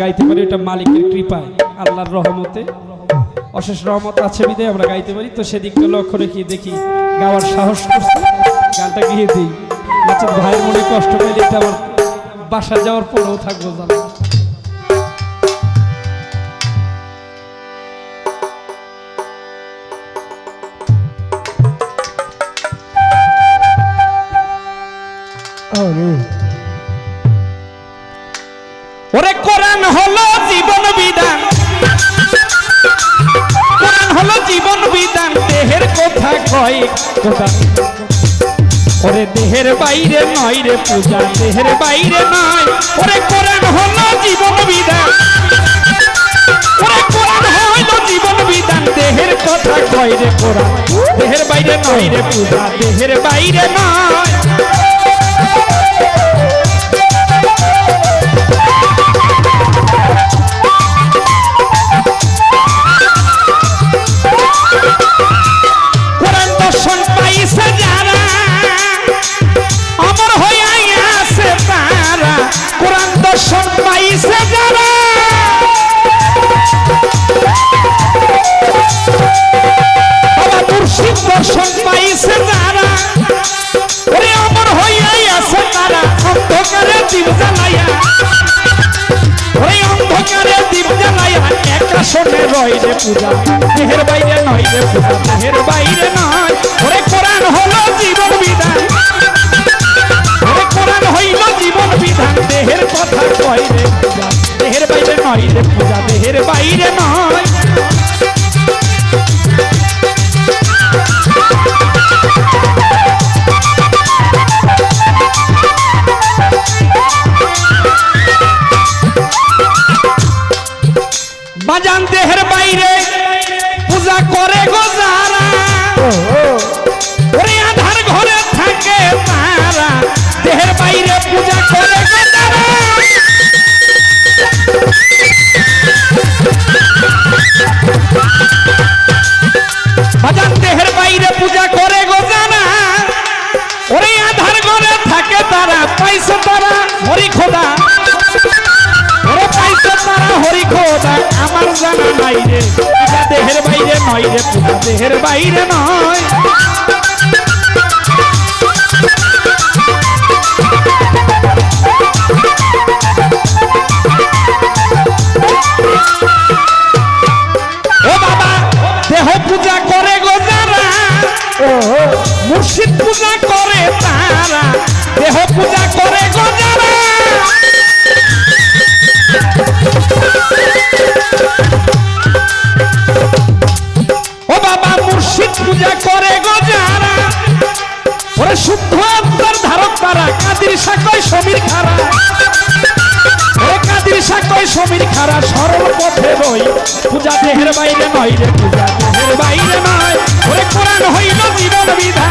গাইতে পারি, এটা মালিকের কৃপায়, আল্লাহর রহমতে। অশেষ রহমত আছে বিদে আমরা গাইতে পারি। তো সেদিকটা লক্ষ্য রেখে দেখি, গাওয়ার সাহস করছি। গানটা গিয়ে দিই। নচেত ভাইয়ের মনে কষ্ট পেলে এটা আমার বাসা যাওয়ার পরেও থাকব, জানা। ওরে কোরআন হলো জীবন বিধান। কোরআন হলো জীবন বিধান, দেহের কথা কয় কথা ওরে দেহের বাইরে নয় রে পূজা, দেহের বাইরে নয়। ওরে কোরআন হলো জীবন বিধান। ওরে কোরআন হলো জীবন বিধান, দেহের কথা কয় রে কোরআন। দেহের বাইরে নয় রে পূজা, দেহের বাইরে নয়। রয় রে পূজা দেহের বাইরে নয় রে পূজা দেহের বাইরে নয়, ওরে কোরআন হলো জীবন বিধান। দেহের বাইরে পূজা করে গো যারা ওরে আধার ঘরে থাকে তারা, পাইছে তারা হরি খোদা ওরে পাইছে তারা হরি খোদা আমার জানা নাই রে দেহের বাইরে নয় রে দেহের বাইরে নয়। মুর্শিদ পূজা করে তারা, দেহ পূজা করে ও বাবা, মুর্শিদ পূজা করে গো যারা। ওরে শুদ্ধ আত্মার ধারক তারা, কাদির সাকয় সমীর খারা সাকয় সমীর খারা সরল পথে বই। পূজা দেহের বাইরে নয় রে, পূজা দেহের বাইরে নয়। ওরে কোরআন হইল জীবন বিধান।